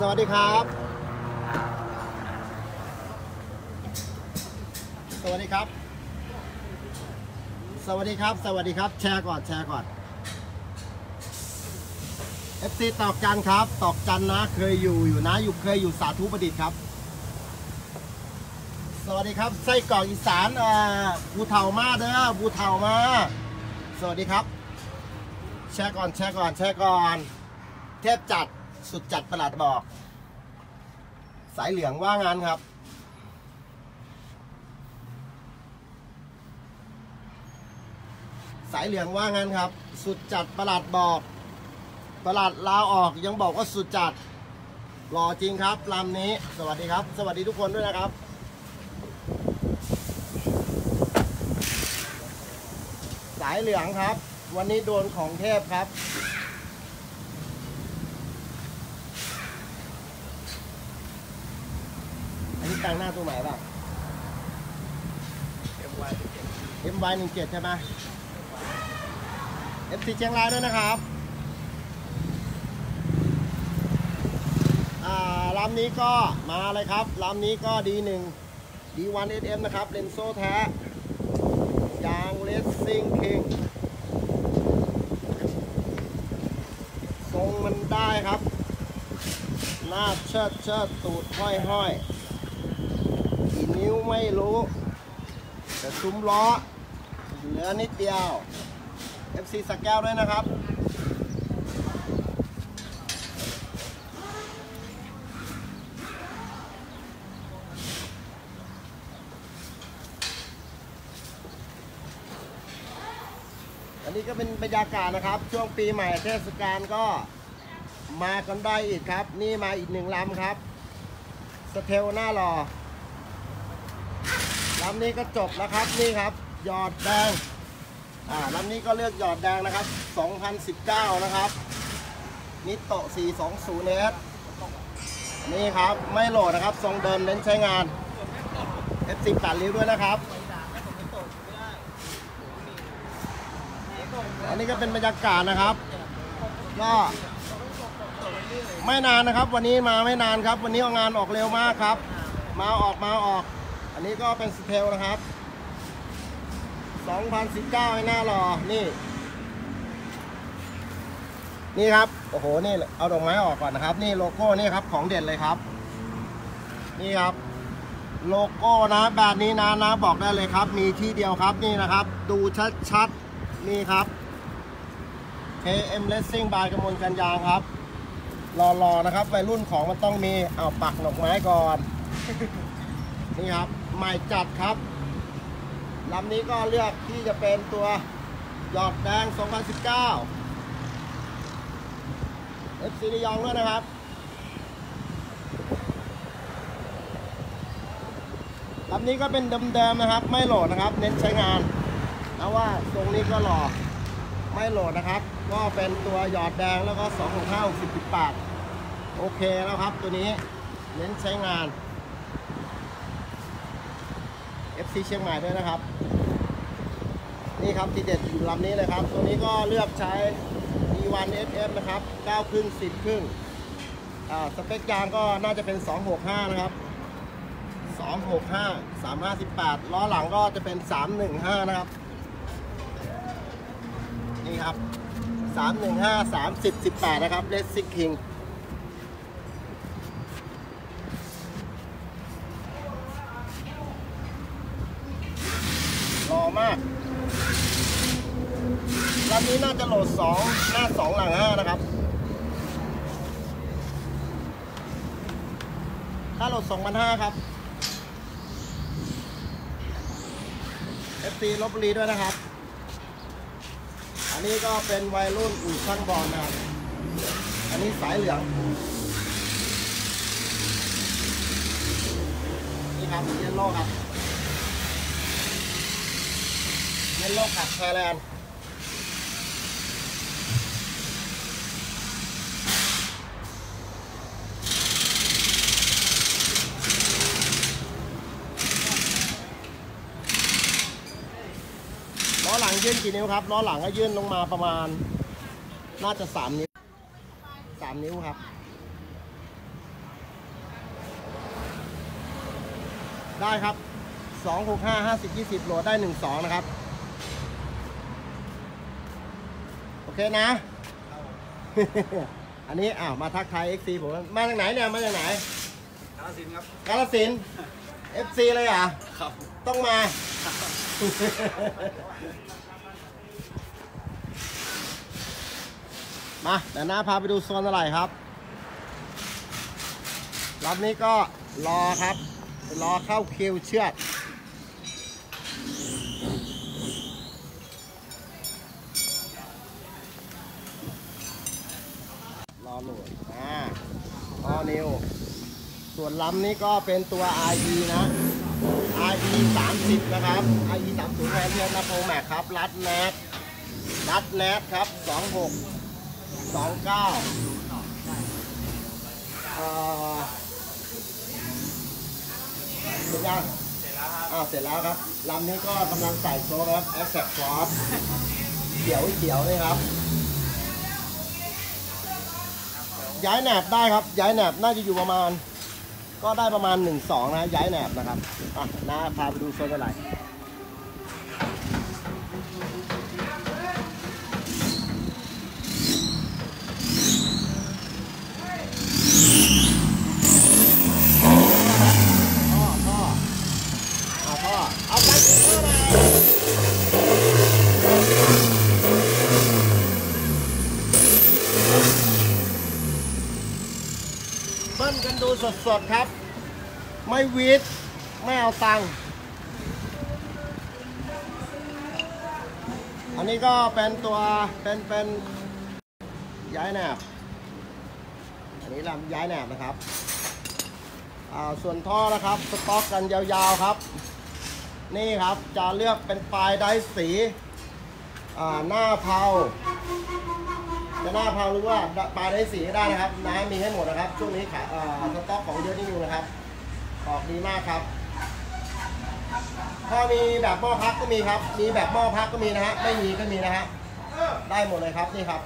สวัสดีครับ สวัสดีครับ สวัสดีครับ สวัสดีครับ แชร์ก่อน แชร์ก่อน FC ตอกจันครับ ตอกจันนะ เคยอยู่อยู่นะ อยู่เคยอยู่สาธุประดิษฐ์ครับ สวัสดีครับ ไส้กรอกอีสานอ่อบูเทามาเด้อบูเทามา สวัสดีครับ แชร์ก่อน แชร์ก่อน แชร์ก่อน เทพจัด สุดจัดประหลัดบอก สายเหลืองว่างานครับ สายเหลืองว่างั้นครับ สุดจัดประหลัดบอกประหลัดลาออกยังบอกว่าสุดจัดรอจริงครับลำนี้ สวัสดีครับ สวัสดีทุกคนด้วยนะครับสายเหลืองครับ วันนี้โดนของเทพครับ อันนี้แต่งหน้าตัวไหนบ้าง MY 1 7ใช่ไหม FC เชียงรายด้วยนะครับอ่าลำนี้ก็มาเลยครับลำนี้ก็ D1 D1 SM นะครับเลนโซ่แท้ ยางเลสซิ่งคิงทรงมันได้ครับ หน้าเชิดเชิดตูดห้อยห้อย นิ้วไม่รู้ แต่ซุ้มล้อ เหลือนิดเดียว FC สักแก้วด้วยนะครับอันนี้ก็เป็นบรรยากาศนะครับ ช่วงปีใหม่เทศกาลก็มากันได้อีกครับ นี่มาอีกหนึ่งลำครับ สเทลหน้าหล่อ ลำนี้ก็จบแล้วครับนี่ครับ หยอดแดงอ่าลำนี้ก็เลือกหยอดแดงนะครับ 2019 นะครับนิโตะ420 s นี่ครับไม่โหลดนะครับ ทรงเดิมเน้นใช้งาน F10 ตัดริ้วด้วยนะครับอันนี้ก็เป็นบรรยากาศนะครับก็ไม่นานนะครับ วันนี้มาไม่นานครับ วันนี้เอางานออกเร็วมากครับ มาออกมาออก อันนี้ก็เป็นสเทลนะครับ2019ให้หน้ารอ นี่ นี่ครับ โอ้โห นี่ เอาดอกไม้ออกก่อนนะครับ นี่โลโก้ นี่ครับ ของเด่นเลยครับ นี่ครับ โลโก้นะ แบบนี้นะนะ บอกได้เลยครับ มีที่เดียวครับ นี่นะครับ ดูชัดๆ นี่ครับ KM Racing by กมลกันยางครับ รอๆนะครับ วัยรุ่นของมันต้องมี เอาปักดอกไม้ก่อน นี่ครับ ใหม่จัดครับลำนี้ก็เลือกที่จะเป็นตัวหยอดแดง 2019 FC ระยองด้วยนะครับลำนี้ก็เป็นเดิมๆนะครับ ไม่โหลดนะครับ เน้นใช้งานนะว่าตรงนี้ก็หล่อไม่โหลดนะครับ ก็เป็นตัวหยอดแดงแล้วก็2 6 5 60 18โอเคแล้วครับตัวนี้เน้นใช้งาน FC เชียงใหม่ด้วยนะครับ นี่ครับทีเด็ดอยู่ลำนี้เลยครับ ตัวนี้ก็เลือกใช้ D1 SF นะครับ9ครึ่ง10ครึ่งอ่าสเปคยางก็น่าจะเป็น 265 นะครับ 265 358ล้อหลังก็จะเป็น 315 นะครับ นี่ครับ 315 30 18 นะครับ Racing King ร หลด2 หน้า 2 หลัง 5 นะครับ ค่าโหลด2,500 ครับ FC ลบบุรีด้วยนะครับ อันนี้ก็เป็นวัยรุ่นอู่ช่างบอลนะครับ อันนี้สายเหลือง นี่ครับเยลโล่ครับเยลโล่ขับไทยแลนด์ ยื่นกี่นิ้วครับล้อหลังก็ยื่นลงมาประมาณ น่าจะสามนิ้วสามนิ้วครับ ได้ครับสองหกห้าห้าสิบยี่สิบโหลดได้หนึ่งสองนะครับ โอเคนะ อันนี้อ้าวมาทักทายเอ็กซีผมมาจากไหนเนี่ยมาจากไหนกาลสินครับกาลสินเอฟซีเลยอะ ครับ ต้องมา มาเดี๋ยวหน้าพาไปดูโซนอะไรครับรอบนี้ก็รอครับ รอเข้าคิวเชือดรอหน่วยอ่าออนิว ส่วนลำนี้ก็เป็นตัว IE นะ IE 30นะครับ IE 30แทนเทียนนโปแม็กครับ รัดแนทรัดแนทครับ 26 29เอ่อเสร็จยังอ้าวเสร็จแล้วครับลำนี้ก็กำลังใส่โซ่ครับ a c c e p t Cross เขียวเขียวนี่ครับ ย้ายแหนบได้ครับ ย้ายแหนบน่าจะอยู่ประมาณ ก็ได้ประมาณ 1 2 นะย้ายแหนบนะครับอะน้าพาไปดูโซนอะไร ท่อท่อเอาท่อเอาไปท่อมา เบิ้ลกันดูสดๆครับ ไม่วีดไม่เอาตังค์อันนี้ก็เป็นตัวเป็นเป็นย้ายแหนบอันนี้ลำย้ายแหนบนะครับอ่าส่วนท่อนะครับสต็อกกันยาวๆครับ นี่ครับจะเลือกเป็นปลายไดสีอ่าหน้าเผา จะหน้าเผาหรือว่าปลาได้สีก็ได้นะครับ น้ำมีให้หมดนะครับ ช่วงนี้ขายสต็อกของเยอะนิดนึงนะครับ ออกดีมากครับ ถ้ามีแบบหม้อพักก็มีครับ มีแบบหม้อพักก็มีนะฮะ ไม่มีก็มีนะฮะ ได้หมดเลยครับนี่ครับ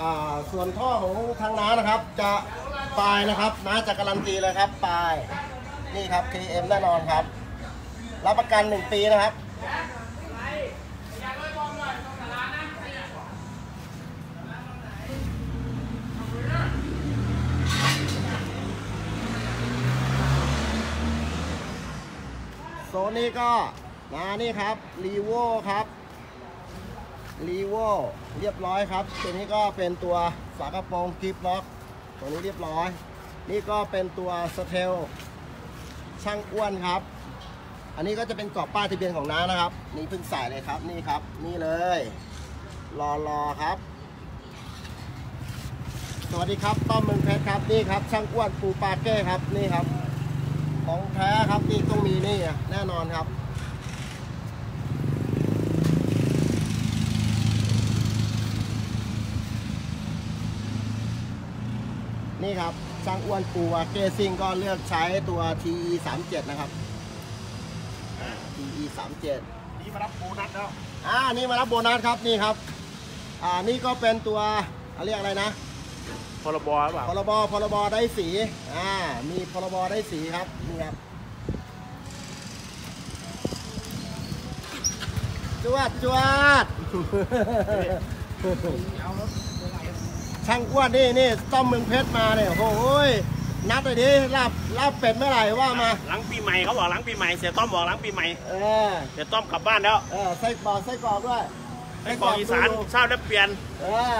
อ่าส่วนท่อของทางน้านะครับ จะปลายนะครับน้าจะการันตีเลยครับปลาย นี่ครับ KM แน่นอนครับ รับประกัน 1 ปีนะครับ โซนนี้ก็มานี่ครับรีโวครับรีโวเรียบร้อยครับ ตัวนี้ก็เป็นตัวฝากระโปรงกิฟล็อกตัวนี้เรียบร้อย นี่ก็เป็นตัวสเทลช่างอ้วนครับ อันนี้ก็จะเป็นกรอบป้ายทะเบียนของน้านะครับ นี่เพิ่งใส่เลยครับนี่ครับ นี่เลยรอรอครับ สวัสดีครับต้อมเมืองเพชรครับนี่ครับ ช่างอ้วนปูปาเก้ครับนี่ครับ ของแท้ครับนี่ต้องมีนี่อะแน่นอนครับนี่ครับช่างอ้วนปูวาเกซิ่งก็เลือกใช้ตัว TE 3 7นะครับอ่า TE 3 7นี่มารับโบนัสแล้วอ่านี่มารับโบนัสครับนี่ครับ อ่านี่ก็เป็นตัวเขาเรียกอะไรนะ พรบหรือเปล่าพรบพรบได้สีอ่ามีพรบได้สีครับนี่ครับจวดจวดเอารถช่างอ้วนนี่นี่ต้อมเมืองเพชรมาเนี่ยโอ้โหยนัดเลยดิลาบลาบเป็ดเมื่อไหร่ว่ามาหลังปีใหม่เขาบอกหลังปีใหม่เสียต้อมบอกหลังปีใหม่เออเสียต้อมกลับบ้านแล้วเออไส้กรอกไส้กรอกด้วยไอ้กองอีสานดูเศร้าแล้วเปลี่ยนเออ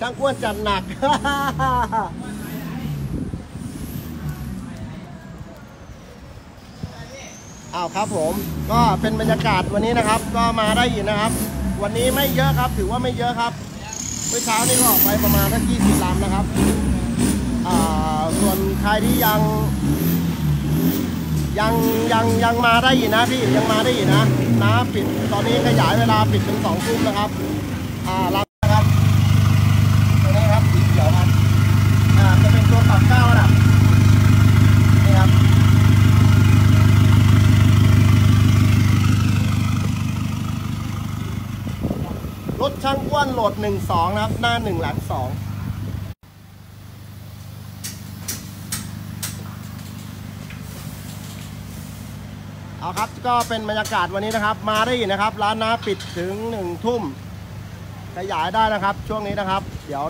ช่างอ้วนจัดหนักอ้าวครับผม ก็เป็นบรรยากาศวันนี้นะครับ ก็มาได้อีกนะครับ วันนี้ไม่เยอะครับ ถือว่าไม่เยอะครับ เมื่อเช้านี่ก็ออกไปประมาณสักยี่สิบลำนะครับอ่าส่วนใครที่ยัง ยังยังยังมาได้อีกนะพี่ยังมาได้อีกนะน้ำปิดตอนนี้ขยายเวลาปิดเป็นสองทุ่มนะครับอ่ ถช่างอ้วนโหลด 12 นะครับ หน้า 1 หลัง 2เอาครับก็เป็นบรรยากาศวันนี้นะครับ มาได้นะครับ ร้านน้าปิดถึงหนึ่งทุ่มขยายได้นะครับ ช่วงนี้นะครับ เดี๋ยว